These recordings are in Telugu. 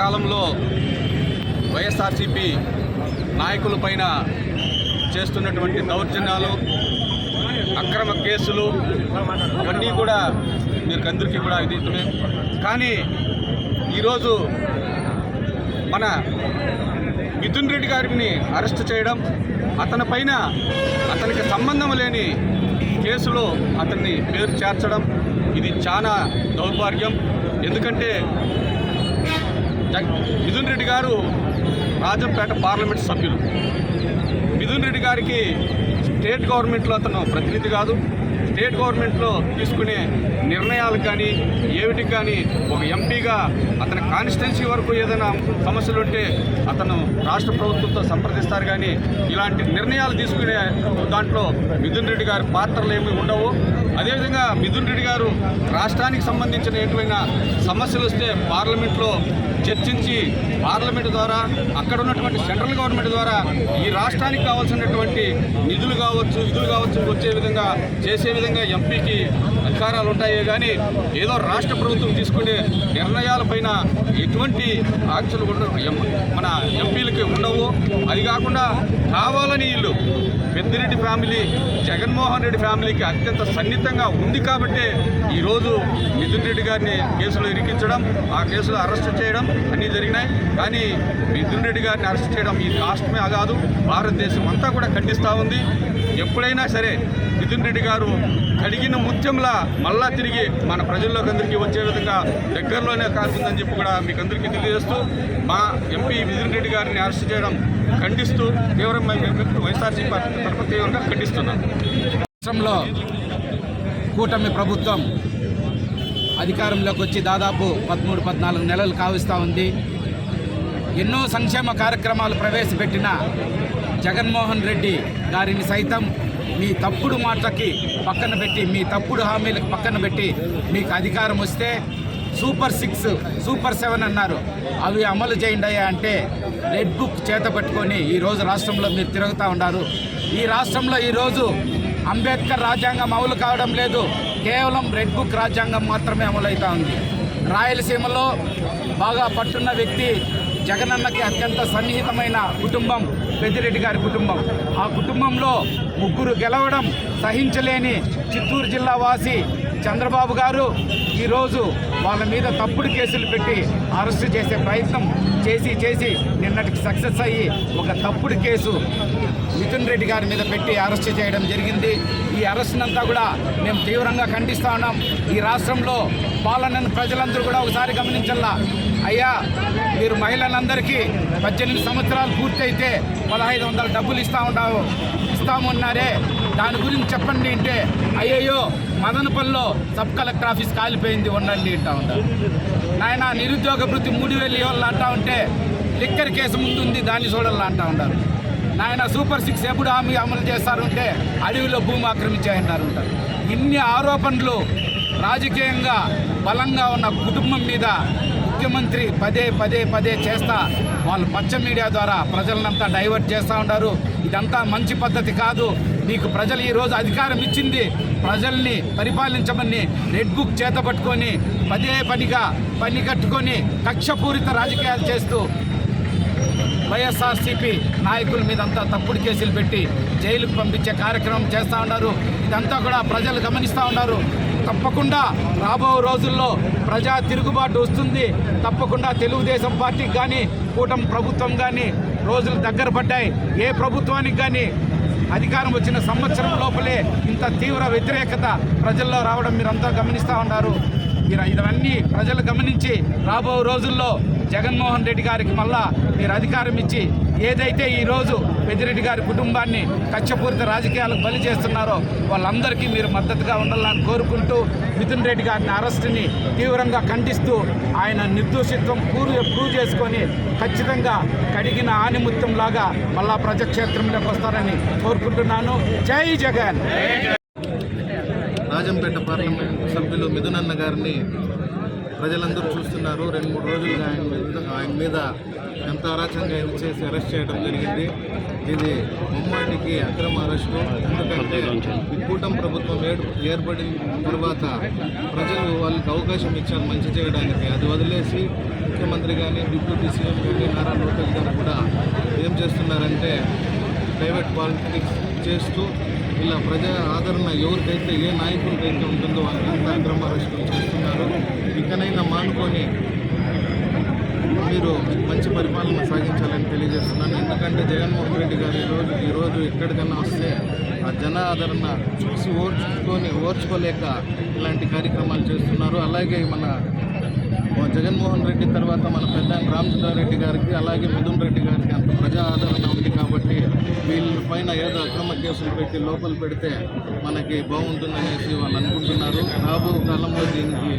కాలంలో వైఎస్ఆర్సీపీ నాయకులపైన చేస్తున్నటువంటి దౌర్జన్యాలు అక్రమ కేసులు ఇవన్నీ కూడా మీకు అందరికీ కూడా ఇది కానీ ఈరోజు మన మిథున్ రెడ్డి గారిని అరెస్ట్ చేయడం అతని పైన అతనికి సంబంధం లేని కేసులో అతన్ని పేరు చేర్చడం ఇది చాలా దౌర్భాగ్యం. ఎందుకంటే మిథున్ రెడ్డి గారు రాజంపేట పార్లమెంట్ సభ్యులు. మిథున్ రెడ్డి గారికి స్టేట్ గవర్నమెంట్లో అతను ప్రతినిధి కాదు. స్టేట్ గవర్నమెంట్లో తీసుకునే నిర్ణయాలు కానీ ఏమిటికి కానీ ఒక ఎంపీగా అతని కాన్స్టిట్యున్సీ వరకు ఏదైనా సమస్యలు ఉంటే అతను రాష్ట్ర ప్రభుత్వంతో సంప్రదిస్తారు కానీ ఇలాంటి నిర్ణయాలు తీసుకునే దాంట్లో మిథున్ రెడ్డి గారి పాత్రలు ఏమి ఉండవు. అదేవిధంగా మిథున్ రెడ్డి గారు రాష్ట్రానికి సంబంధించిన ఎటువంటి సమస్యలు వస్తే పార్లమెంట్లో చర్చించి పార్లమెంట్ ద్వారా అక్కడ ఉన్నటువంటి సెంట్రల్ గవర్నమెంట్ ద్వారా ఈ రాష్ట్రానికి కావాల్సినటువంటి నిధులు కావచ్చు విధులు కావచ్చు వచ్చే విధంగా చేసే విధంగా ఎంపీకి అధికారాలు ఉంటాయే కానీ ఏదో రాష్ట్ర ప్రభుత్వం తీసుకునే నిర్ణయాలపైన ఎటువంటి ఆంక్షలు కూడా మన ఎంపీలకి ఉండవు. అది కాకుండా కావాలని వీళ్ళు పెద్దిరెడ్డి ఫ్యామిలీ జగన్మోహన్ రెడ్డి ఫ్యామిలీకి అత్యంత ఖచ్చితంగా ఉంది కాబట్టే ఈరోజు మిథున్ రెడ్డి గారిని కేసులో ఇరికించడం ఆ కేసులో అరెస్ట్ చేయడం అన్నీ జరిగినాయి. కానీ మిథున్ రెడ్డి గారిని అరెస్ట్ చేయడం ఈ రాష్ట్రమే కాదు భారతదేశం అంతా కూడా ఖండిస్తూ ఉంది. ఎప్పుడైనా సరే మిథున్ రెడ్డి గారు కడిగిన ముత్యంలా మళ్ళా తిరిగి మన ప్రజల్లోకి అందరికీ వచ్చే విధంగా దగ్గరలోనే కారుతుందని చెప్పి కూడా మీకు అందరికీ తెలియజేస్తూ మా ఎంపీ మిథున్ రెడ్డి గారిని అరెస్ట్ చేయడం ఖండిస్తూ తీవ్రమైన వైఎస్ఆర్సీ పార్టీ తరఫు తీవ్రంగా ఖండిస్తున్నాను రాష్ట్రంలో కూటమి ప్రభుత్వం అధికారంలోకి వచ్చి దాదాపు పదమూడు పద్నాలుగు నెలలు కావిస్తూ ఉంది. ఎన్నో సంక్షేమ కార్యక్రమాలు ప్రవేశపెట్టిన జగన్మోహన్ రెడ్డి గారిని సైతం మీ తప్పుడు మాటలకి పక్కన పెట్టి మీ తప్పుడు హామీలకు పక్కన పెట్టి మీకు అధికారం వస్తే సూపర్ సిక్స్ సూపర్ సెవెన్ అన్నారు. అవి అమలు చేయండి అయ్యా అంటే రెడ్ బుక్ చేత పట్టుకొని ఈరోజు రాష్ట్రంలో మీరు తిరుగుతూ ఉన్నారు. ఈ రాష్ట్రంలో ఈరోజు అంబేద్కర్ రాజ్యాంగం అమలు కావడం లేదు. కేవలం రెడ్ బుక్ రాజ్యాంగం మాత్రమే అమలవుతా ఉంది రాయలసీమలో బాగా పట్టున్న వ్యక్తి జగనన్నకి అత్యంత సన్నిహితమైన కుటుంబం పెద్దిరెడ్డి గారి కుటుంబం. ఆ కుటుంబంలో ముగ్గురు గెలవడం సహించలేని చిత్తూరు జిల్లా వాసి చంద్రబాబు గారు ఈరోజు వాళ్ళ మీద తప్పుడు కేసులు పెట్టి అరెస్ట్ చేసే ప్రయత్నం చేసి చేసి నిన్నటికి సక్సెస్ అయ్యి ఒక తప్పుడు కేసు మిథున్ రెడ్డి గారి మీద పెట్టి అరెస్ట్ చేయడం జరిగింది. ఈ అరెస్ట్నంతా కూడా మేము తీవ్రంగా ఖండిస్తా ఉన్నాం. ఈ రాష్ట్రంలో పాలనను ప్రజలందరూ కూడా ఒకసారి గమనించాలా అయ్యా మీరు మహిళలందరికీ పద్దెనిమిది సంవత్సరాలు పూర్తయితే పదహైదు వందల డబ్బులు ఇస్తా ఉన్నావు. ఇస్తామన్నారే దాని గురించి చెప్పండి అంటే అయ్యయ్యో మదనపల్లిలో సబ్ కలెక్టర్ ఆఫీస్ కాలిపోయింది ఉండండి అంటా ఉంటారు నాయన నిరుద్యోగ వృత్తి మూడు వేలు ఇవ్వాలి అంటా ఉంటే లిక్కర్ కేసు ముందుంది దాన్ని చూడాలని అంటా ఉంటారు. నాయన సూపర్ సిక్స్ ఎప్పుడు హామీ అమలు చేస్తారుంటే అడవిలో భూమి ఆక్రమించాయన్నారు ఉంటారు ఇన్ని ఆరోపణలు రాజకీయంగా బలంగా ఉన్న కుటుంబం మీద ముఖ్యమంత్రి పదే పదే పదే చేస్తా వాళ్ళు పచ్చ మీడియా ద్వారా ప్రజలనంతా డైవర్ట్ చేస్తూ ఉంటారు ఇదంతా మంచి పద్ధతి కాదు. మీకు ప్రజలు ఈరోజు అధికారం ఇచ్చింది. ప్రజల్ని పరిపాలించమని రెడ్ బుక్ చేత పట్టుకొని పదే పనిగా పని కట్టుకొని కక్షపూరిత రాజకీయాలు చేస్తూ వైఎస్ఆర్సీపీ నాయకుల మీదంతా తప్పుడు కేసులు పెట్టి జైలుకు పంపించే కార్యక్రమం చేస్తూ ఉన్నారు. ఇదంతా కూడా ప్రజలు గమనిస్తూ ఉన్నారు. తప్పకుండా రాబో రోజుల్లో ప్రజా తిరుగుబాటు వస్తుంది. తప్పకుండా తెలుగుదేశం పార్టీకి కానీ కూటమి ప్రభుత్వం కానీ రోజులు దగ్గర పడ్డాయి. ఏ ప్రభుత్వానికి కానీ అధికారం వచ్చిన సంవత్సరం లోపలే ఇంత తీవ్ర వ్యతిరేకత ప్రజల్లో రావడం మీరంతా గమనిస్తూ ఉన్నారు. మీరు ఇవన్నీ ప్రజలు గమనించి రాబో రోజుల్లో జగన్మోహన్ రెడ్డి గారికి మళ్ళా మీరు అధికారం ఇచ్చి ఏదైతే ఈరోజు పెద్దిరెడ్డి గారి కుటుంబాన్ని కచ్చపూరిత రాజకీయాలకు బలి చేస్తున్నారో వాళ్ళందరికీ మీరు మద్దతుగా ఉండాలని కోరుకుంటూ మిథున్ రెడ్డి గారిని అరెస్టుని తీవ్రంగా ఖండిస్తూ ఆయన నిర్దోషిత్వం పూర్వ ప్రూవ్ చేసుకొని ఖచ్చితంగా కడిగిన ఆనిముత్యం లాగా మళ్ళా ప్రజాక్షేత్రంలోకి వస్తారని కోరుకుంటున్నాను. జై జగన్! రాజంపేట పార్లమెంట్ సభ్యులు మిథునన్న గారిని ప్రజలందరూ చూస్తున్నారు. రెండు మూడు రోజులుగా ఆయన మీద ఆయన మీద ఎంత అరాచకంగా ఇది చేసి అరెస్ట్ చేయడం జరిగింది. ఇది ముమ్మాటికి అక్రమ అరెస్టు. ఎందుకంటే కూటం కూటమి ప్రభుత్వం ఏర్పడిన తర్వాత ప్రజలు వాళ్ళకి అవకాశం ఇచ్చారు మంచి చేయడానికి. అది వదిలేసి ముఖ్యమంత్రి కానీ డిప్యూటీ సీఎం కానీ నారా లోకేష్ గారు కూడా ఏం చేస్తున్నారంటే ప్రైవేట్ పాలిటిక్స్ చేస్తూ ఇలా ప్రజా ఆదరణ ఎవరికైతే ఏ నాయకులకైతే ఉంటుందో వాళ్ళంతా అక్రమ అరెస్టులు చేస్తున్నారు ఇకనైనా మానుకొని మీరు మంచి పరిపాలన సాగించాలని తెలియజేస్తున్నాను. ఎందుకంటే జగన్మోహన్ రెడ్డి గారు ఈరోజు ఈరోజు ఎక్కడికైనా వస్తే ఆ జన ఆదరణ చూసి ఓర్చుకొని ఓర్చుకోలేక ఇలాంటి కార్యక్రమాలు చేస్తున్నారు. అలాగే మన జగన్మోహన్ రెడ్డి తర్వాత మన పెద్ద రామచంద్రారెడ్డి గారికి అలాగే మిథున్ రెడ్డి గారికి అంత ప్రజా ఆదరణ ఉంది కాబట్టి వీళ్ళ పైన ఏదో అక్రమ కేసులు పెట్టి లోపల పెడితే మనకి బాగుంటుందనేసి వాళ్ళు అనుకుంటున్నారు. రాబో కాలంలో దీనికి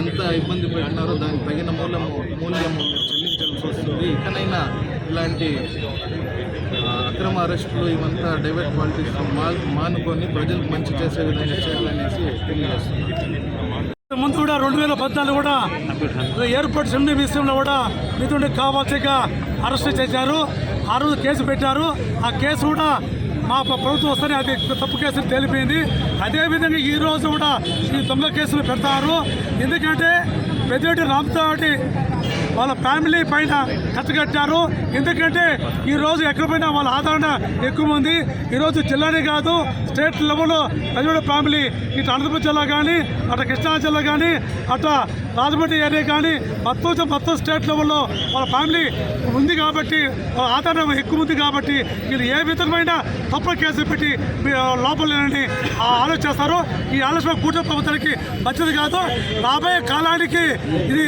ఎంత ఇబ్బంది పెట్టినారో దానికి తగిన మూలము మూల్యము చెల్లించాల్సి వస్తుంది. ఇకనైనా ఇలాంటి అక్రమ అరెస్టులు ఇవంతా డైవర్ట్ పాలిటిక్స్ మా మానుకొని ప్రజలకు మంచి చేసే విధంగా చేయాలనేసి తెలియజేస్తున్నారు ముందు కూడా రెండు వేల పద్నాలుగు కూడా ఎయిర్పోర్ట్ సెమ్ని విషయంలో కూడా మిథుని కావాల్సిగా అరెస్ట్ చేశారు. ఆ రోజు కేసు పెట్టారు. ఆ కేసు కూడా మా ప్రభుత్వం వస్తేనే అది తప్పు కేసు తేలిపోయింది. అదేవిధంగా ఈ రోజు కూడా ఈ దొంగ కేసులు పెడతారు. ఎందుకంటే పెద్దటి రామ్తోటి వాళ్ళ ఫ్యామిలీ పైన కట్టగట్టారు ఎందుకంటే ఈరోజు ఎక్కడిపైన వాళ్ళ ఆదరణ ఎక్కువ ఉంది ఈరోజు జిల్లానే కాదు స్టేట్ లెవెల్లో ప్రజల ఫ్యామిలీ. ఇటు అనంతపురం జిల్లా కానీ అటు కృష్ణా జిల్లా కానీ అటు రాజమండ్రి ఏరియా కానీ మొత్తం మొత్తం స్టేట్ లెవెల్లో వాళ్ళ ఫ్యామిలీ ఉంది కాబట్టి ఆదరణ ఎక్కువ ఉంది కాబట్టి వీళ్ళు ఏ విధమైన తప్పుడు కేసులు పెట్టి మీ లోపలేనని ఆలోచిస్తారు ఈ ఆలోచన కూటమి ప్రభుత్వానికి మంచిది కాదు. రాబోయే కాలానికి ఇది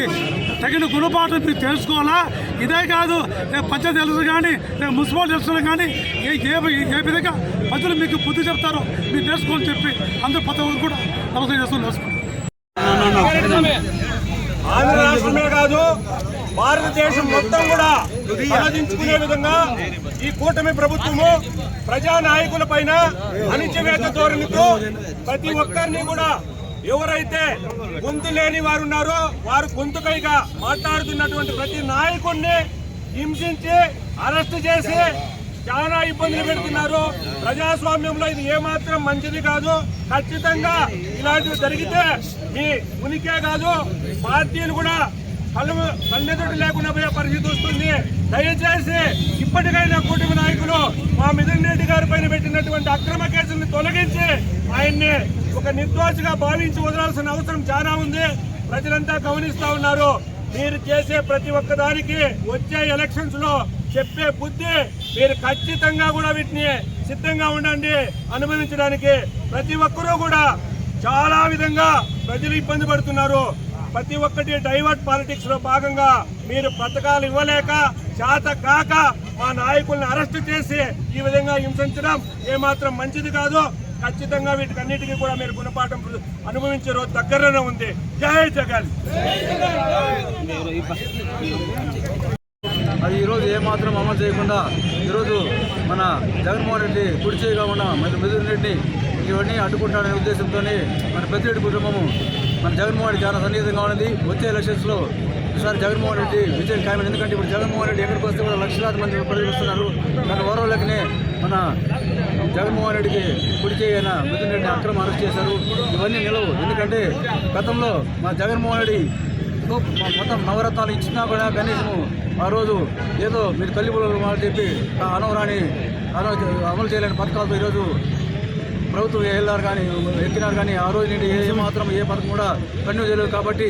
తగిన గుణపాఠం మీరు తెలుసుకోవాలా? ఇదే కాదు రేపు పంచాయతీ ఎలక్షన్ కానీ రేపు మున్సిపల్ ఎలక్షన్ కానీ ఏ ఏ ఏ విధంగా ప్రజలు మీకు బుద్ధి చెప్తారో మీరు తెలుసుకోవాలని చెప్పి అందరూ ప్రతి ఒక్కరు కూడా నమస్కారం చేస్తూ ఆంధ్ర రాష్ట్రమే కాదు భారతదేశం మొత్తం కూడా ఆలోచించుకునే విధంగా ఈ కూటమి ప్రభుత్వము ప్రజా నాయకుల పైన అణిచివేత ధోరణితో ప్రతి ఒక్కరిని కూడా ఎవరైతే గొంతు లేని వారు ఉన్నారో వారు గొంతుకైగా మాట్లాడుతున్నటువంటి ప్రతి నాయకుడిని హింసించి అరెస్ట్ చేసి చాలా ఇబ్బందులు పెడుతున్నారు. ప్రజాస్వామ్యంలో ఇది ఏమాత్రం మంచిది కాదు. ఖచ్చితంగా ఇలాంటివి జరిగితే మీ ఉనికే కాదు. పార్టీలు కూడా కళ్ళు కన్నెదుటి లేకుండా పోయే పరిస్థితి వస్తుంది. దయచేసి ఇప్పటికైనా కూటమి నాయకులు మా మిథున్ రెడ్డి గారి పైన పెట్టినటువంటి అక్రమ కేసుల్ని తొలగించి ఆయన్ని ఒక నిర్దోషిగా భావించి వదలాల్సిన అవసరం చాలా ఉంది. ప్రజలంతా గమనిస్తా ఉన్నారు. మీరు చేసే ప్రతి ఒక్క దానికి వచ్చే ఎలక్షన్స్లో చెప్పే బుద్ధి మీరు ఖచ్చితంగా కూడా వీటిని సిద్ధంగా ఉండండి అనుభవించడానికి. ప్రతి ఒక్కరూ కూడా చాలా విధంగా ప్రజలు ఇబ్బంది పడుతున్నారు. ప్రతి ఒక్కటి డైవర్ట్ పాలిటిక్స్లో భాగంగా మీరు పథకాలు ఇవ్వలేక చేత కాక మా నాయకుల్ని అరెస్ట్ చేసి ఈ విధంగా హింసించడం ఏమాత్రం మంచిది కాదు. ఖచ్చితంగా వీటికన్నిటికీ కూడా మీరు గుణపాఠం అనుభవించే రోజు దగ్గరలోనే ఉంది. జై జగన్. అది ఈరోజు ఏమాత్రం అమలు చేయకుండా ఈరోజు మన జగన్మోహన్ రెడ్డి కుడిచేయగా ఉన్న మన మిథున్ రెడ్డి ఇవన్నీ అడ్డుకుంటాడనే ఉద్దేశంతో మన పెద్దరెడ్డి కుటుంబము మన జగన్మోహన్ రెడ్డి చాలా సన్నిహితంగా ఉన్నది. వచ్చే ఎలక్షన్స్లో ఈసారి జగన్మోహన్ రెడ్డి విజయం ఖాయమని ఎందుకంటే ఇప్పుడు జగన్మోహన్ రెడ్డి ఎక్కడికి వస్తే కూడా లక్షలాది మంది ప్రజలు వస్తున్నారు. దాని ఓరవలేకనే మన జగన్మోహన్ రెడ్డికి కుడి చేయన మిథున్ రెడ్డి అక్రమ అరెస్ట్ చేశారు. ఇవన్నీ నిలవు. ఎందుకంటే గతంలో మా జగన్మోహన్ రెడ్డి మొత్తం నవరత్నాలు ఇచ్చినా కూడా కనీసం ఆ రోజు ఏదో మీరు తల్లి మాట చెప్పి ఆ అనవరాని అమలు చేయలేని పథకాలతో ఈరోజు ప్రభుత్వం వెళ్ళారు కానీ ఎక్కినారు కానీ ఆ రోజు నుండి ఏ మాత్రం ఏ పథకం కూడా కన్యూ చేయలేదు. కాబట్టి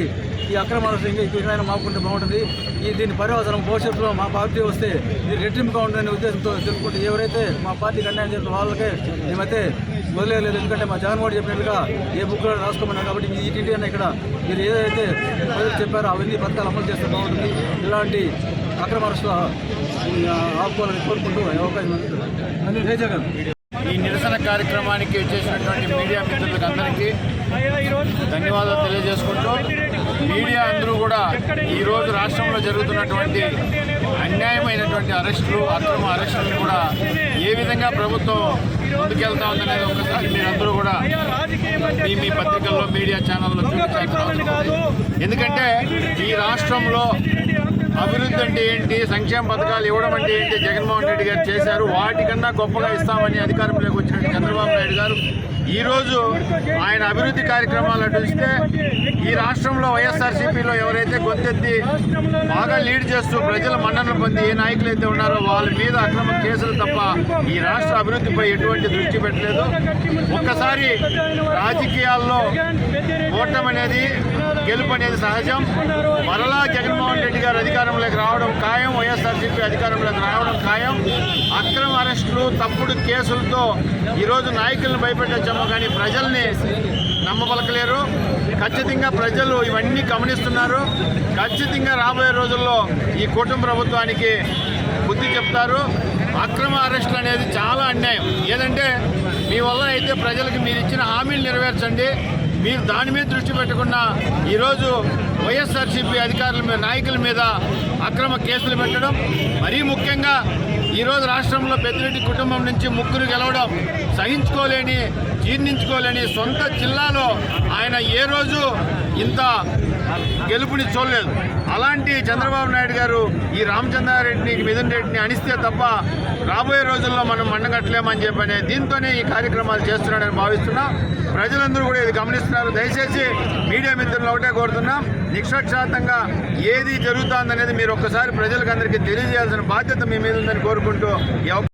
ఈ అక్రమ ఇంకా ఇకైనా మాకుంటే బాగుంటుంది. ఈ దీని పర్యవసరం భవిష్యత్తులో మా పార్టీ వస్తే ఇది రెట్టింపుగా ఉంటుందనే ఉద్దేశంతో తెలుపుకుంటే ఎవరైతే మా పార్టీకి అన్యాయం చేసిన వాళ్ళకే మేమైతే వదిలేదు ఎందుకంటే మా జగన్మోహన్ చెప్పినట్లుగా ఏ బుక్లో రాసుకోమన్నారు కాబట్టి ఈ టీటీ అన్న ఇక్కడ మీరు ఏదైతే ప్రజలు చెప్పారో అవన్నీ పథకాలు అమలు చేస్తే బాగుంటుంది. ఇలాంటి అక్రమ ఆపుకోవాలని కోరుకుంటూ అవకాశం ఉంది. జై జగన్. ఈ నిరసన కార్యక్రమానికి వచ్చేసినటువంటి మీడియా మిత్రులకు అందరికీ ధన్యవాదాలు తెలియజేసుకుంటూ మీడియా అందరూ కూడా ఈరోజు రాష్ట్రంలో జరుగుతున్నటువంటి అన్యాయమైనటువంటి అరెస్టులు అక్రమ అరెస్టులను కూడా ఏ విధంగా ప్రభుత్వం ముందుకెళ్తా ఉందనేది ఒకసారి మీరందరూ కూడా మీ మీ పత్రికల్లో మీడియా ఛానల్లో చూపించాల్సిన ఎందుకంటే ఈ రాష్ట్రంలో అభివృద్ధి అంటే ఏంటి సంక్షేమ పథకాలు ఇవ్వడం అంటే ఏంటి జగన్మోహన్ రెడ్డి గారు చేశారు వాటికన్నా గొప్పగా ఇస్తామని అధికారంలోకి వచ్చినట్టు చంద్రబాబు నాయుడు గారు ఈరోజు ఆయన అభివృద్ధి కార్యక్రమాలు చూస్తే ఈ రాష్ట్రంలో వైఎస్ఆర్సీపీలో ఎవరైతే గొంతెత్తి బాగా లీడ్ చేస్తూ ప్రజల మన్ననలు పొంది ఏ నాయకులు అయితే ఉన్నారో వాళ్ళ మీద అక్రమ కేసులు తప్ప ఈ రాష్ట్ర అభివృద్ధిపై ఎటువంటి దృష్టి పెట్టలేదు. ఒక్కసారి రాజకీయాల్లో ఓటం అనేది గెలుపు అనేది సహజం. మరలా జగన్మోహన్ గారు అధికారంలోకి రావడం ఖాయం వైఎస్ఆర్సీపీ అధికారంలోకి రావడం ఖాయం. అక్రమ అరెస్టులు తప్పుడు కేసులతో ఈరోజు నాయకులను భయపెట్టొచ్చామో కానీ ప్రజల్ని నమ్మపలకలేరు. ఖచ్చితంగా ప్రజలు ఇవన్నీ గమనిస్తున్నారు. ఖచ్చితంగా రాబోయే రోజుల్లో ఈ కుటుంబ ప్రభుత్వానికి బుద్ధి చెప్తారు. అక్రమ అరెస్టులు అనేది చాలా అన్యాయం. ఏదంటే మీ వల్ల అయితే ప్రజలకు మీరు ఇచ్చిన హామీలు నెరవేర్చండి. మీరు దాని మీద దృష్టి పెట్టకుండా ఈరోజు వైఎస్ఆర్సీపీ అధికారుల మీద నాయకుల మీద అక్రమ కేసులు పెట్టడం మరీ ముఖ్యంగా ఈరోజు రాష్ట్రంలో పెద్దిరెడ్డి కుటుంబం నుంచి ముగ్గురు గెలవడం సహించుకోలేని జీర్ణించుకోలేని సొంత జిల్లాలో ఆయన ఏ రోజు ఇంత గెలుపుని చూడలేదు. అలాంటి చంద్రబాబు నాయుడు గారు ఈ రామచంద్రారెడ్డిని మిథున్ రెడ్డిని అణిస్తే తప్ప రాబోయే రోజుల్లో మనం మండగట్టలేమని చెప్పనే దీంతోనే ఈ కార్యక్రమాలు చేస్తున్నాడని భావిస్తున్నా. ప్రజలందరూ కూడా ఇది గమనిస్తున్నారు. దయచేసి మీడియా మిత్రులు ఒకటే కోరుతున్నాం నిష్పక్షాతంగా ఏది జరుగుతుందనేది మీరు ఒక్కసారి ప్రజలకు అందరికీ తెలియజేయాల్సిన బాధ్యత మీ మీద ఉందని కోరుకుంటూ